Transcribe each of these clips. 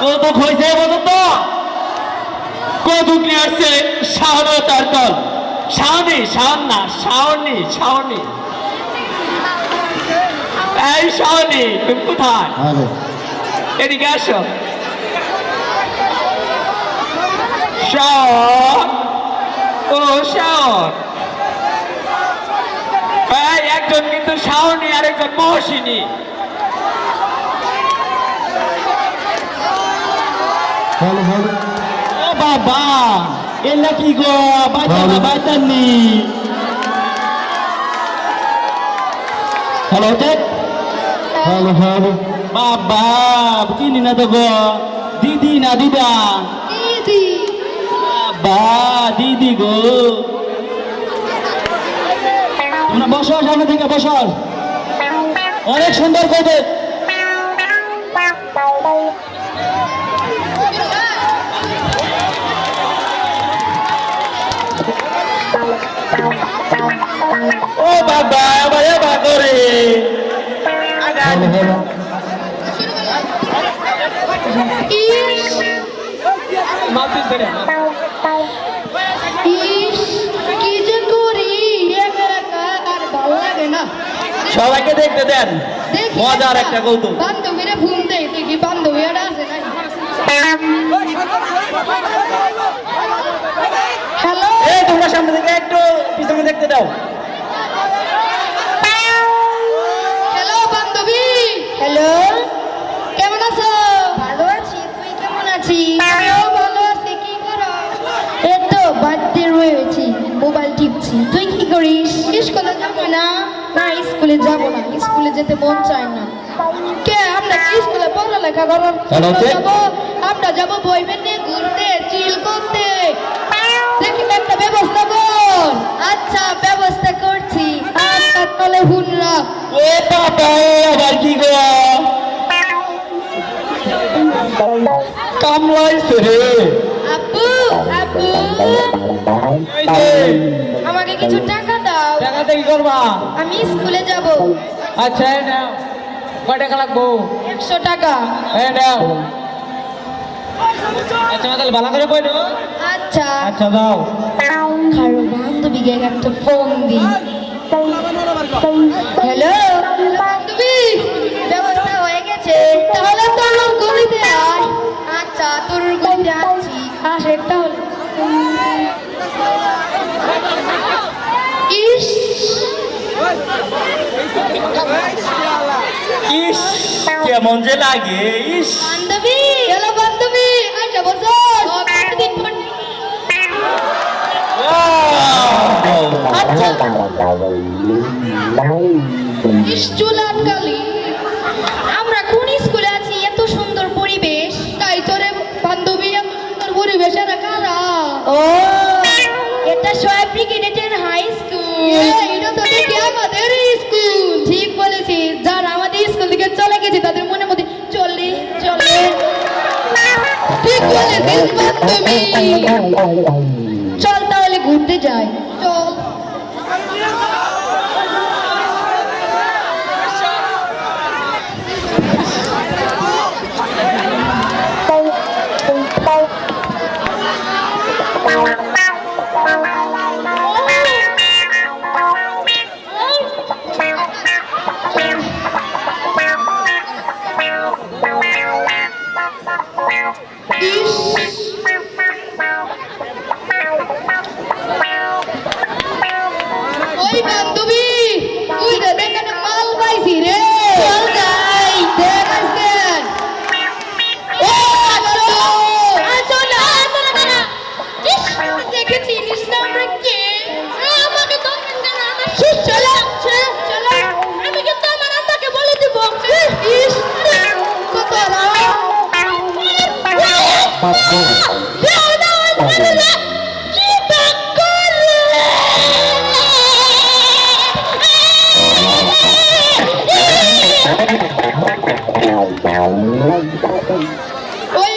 কৌতুক হয়েছে বলো তো কৌতুক নিয়ে আসছে শাহন তার দল? শাওনি শাওন না শাওনি শাওনি এই শাওনি তুমি কোথায় এদিকে আসো। শাওন ও এই একজন কিন্তু শাওনি আর একজন মহসিনী। ভালো ভালো। ও বাবা এলা কি গো? বাইতা ভালো। বাইতানি। হ্যালো চেক ভালো ভালো। বাবা চিনি না তো গো। দিদি না দিদা? দিদি। বাবা দিদি গো। তোমরা বসো সামনে থেকে বসো। অনেক সুন্দর করবে ও বাবা আবার এবার করে মাপিস ধরে কি যে করি আর ভালো লাগে না সবাইকে দেখতে দেন মজার একটা কৌতুক বান্ধবীরা ঘুম দেয় দেখি বান্ধবীরা আছে নাকি হ্যালো এই তোমরা সামনে থেকে একটু পিছনে দেখতে দাও। হ্যালো বান্ধবী। হ্যালো। কেমন আছো? ভালো আছি তুই কেমন আছিস আমিও ভালো আছি কি করো? এই তো বাড়িতে রয়েছি মোবাইল টিপছি। তুই কি করিস? স্কুলে যাব না। না স্কুলে যাব না স্কুলে যেতে মন চায় না। কে আমরা কি স্কুলে পড়ালেখা. যাব? আমরা যাব বই নিয়ে ঘুরতে চিল করতে। আচ্ছা ব্যবস্থা করছি। তাহলে হুনরা ও বাবা আবার কি গো? কামলাইছে রে। আব্বু এই আমাকে কিছু টাকা দাও। টাকাতে কি করবা? আমি স্কুলে যাব। আচ্ছা নাও। কয় টাকা লাগবো? একশো টাকা। এই নাও। আচ্ছা তাহলে ভালো করে বই আচ্ছা। আচ্ছা দাও। কারও বান্ধবীকে একটা ফোন দি হ্যালো বান্ধবী ব্যবস্থা হয়ে গেছে। তাহলে তোর গলিতে আয়। আচ্ছা তোর গলিতে আছি। আসে তাহলে। ইস। ইস কেমন যে লাগে ইস। বান্ধবী হ্যালো বান্ধবী আচ্ছা বসো প্রতিদিন আমরা কোন স্কুলে আছি? এত সুন্দর পরিবেশ। তাই তোরে বান্ধবী এত সুন্দর পরিবেশ এটা কারা ও। এটা সোয়া ব্রিগেডের হাই স্কুল এটা তো দেখি আমাদের স্কুল। ঠিক বলেছিস যারা আমাদের স্কুল থেকে চলে গেছে তাদের মনে মধ্যে চলে চলে। ঠিক বলেছিস বান্ধবী। ঘুরতে যাই চল ওই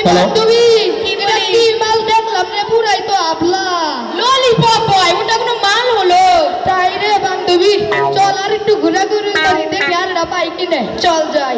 বান্ধবী কি বলি? মাল দেখলাম রে পুরাই তো আবলা ললিপপ হয় ওটা কোনো মাল হলো? তাই রে বান্ধবী চল আর একটু ঘোরাঘুরি করি দেখি আর না পাই কিনে। চল যাই।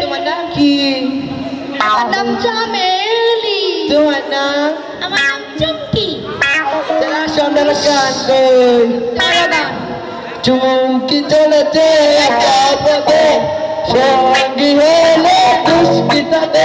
তোমার নাম কি আমার নাম চামেলি তোমার নাম আমার নাম চুমকি তারা সন্ধ্যার গান কই চুমকি চলেছে সঙ্গী হলে দুষ্কৃতাতে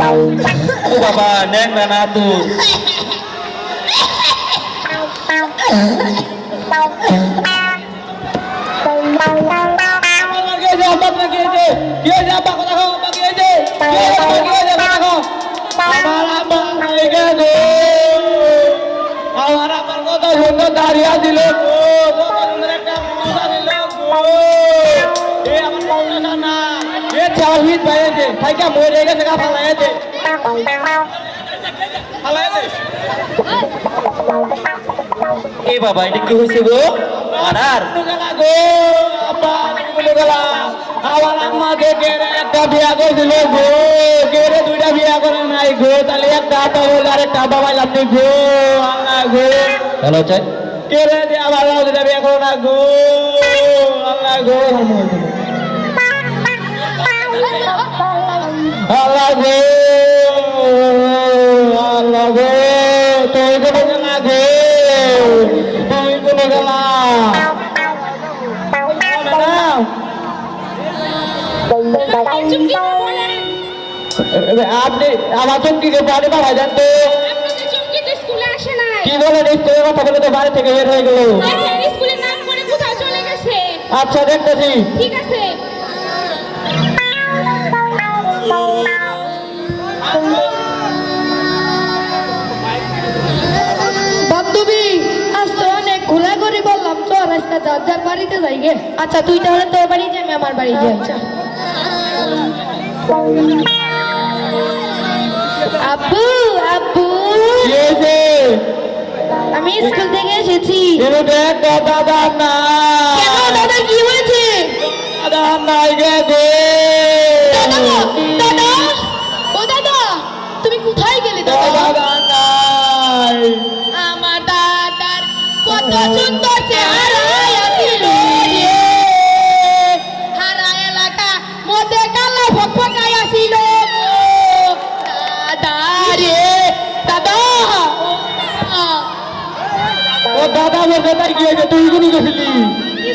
ও বাবা নেন না না তো কে যা বাবা কে যে কে যা বাবা কথা কও বাবা কে যে কে যা বাবা কে যে বাবা কও আমার এ চাহিদ ভাই দে থাইকা মরে গেছে গা ফালাই দে ফালাই দে এ বাবা এটা কি হয়েছে গো? গেলা গো আব্বা বলে গেলা আমার আম্মা কেড়ে একটা বিয়া করেছিল গো কেড়ে দুইটা বিয়া করে নাই গো তাহলে একটা আব্বা বলে আর একটা আব্বা পাইলাম গো আল্লাহ গো। হ্যালো চাই। কেড়ে দিয়ে আবার দুইটা বিয়া করো না গো? আল্লাহ গো। আল্লাহ গো তুই কোনো গেলা গো তুই কোনো গেলা আপনি আমার চুমকিকে বাড়ি পাঠাই দেন তো। তো কি বলেন স্কুলের কথা বলে তো বাড়ি থেকে বের হয়ে গেল। আচ্ছা দেখতেছি। ঠিক আছে। আজকে যার যার বাড়িতে যাই গে আচ্ছা তুই তাহলে তোর বাড়ি যাই আমি আমার বাড়ি যাই। আব্বু আব্বু। হয়েছে আমি স্কুল থেকে এসেছি। দেখ দাদা না কেন দাদা কি হয়েছে? দাদা নাই গে গো দাদা দাদা। ও দাদা তুমি কোথায় গেলে দাদা? দাদা নাই। আমার দাদার কত সুন্দর চেহারা। বলতে কি হয়েছে তুই কোনি গেছিলি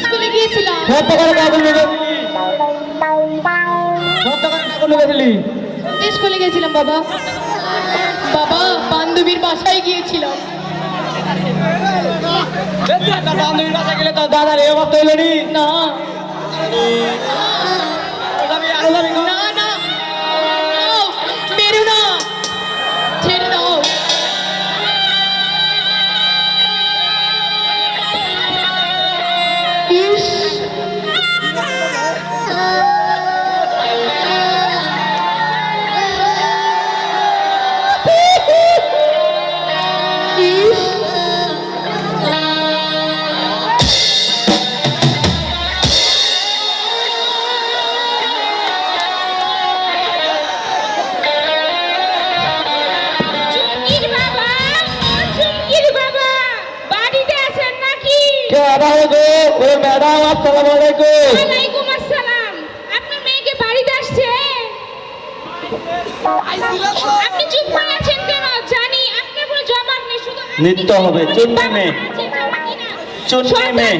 স্কুলে গিয়েছিলাম। সত্য করে কাকুল গেছিলি সত্য করে নিয়ে গেছিলি স্কুলে গেছিলাম বাবা। বাবা বান্ধবীর বাসায় গিয়েছিলাম। বান্ধবীর বাসায় গেলে তো দাদার এই অবস্থা হইল নি। দাদা ম্যাডাম আলাইকুম। আসসালাম। আপনার মেয়েকে বাড়িতে আসছে? আপনি চুপ করে আছেন কেন? জানি কোনো জবাব নেই শুধু নিত্য হবে চুন্নি মেয়ে। চুন্নি মেয়ে।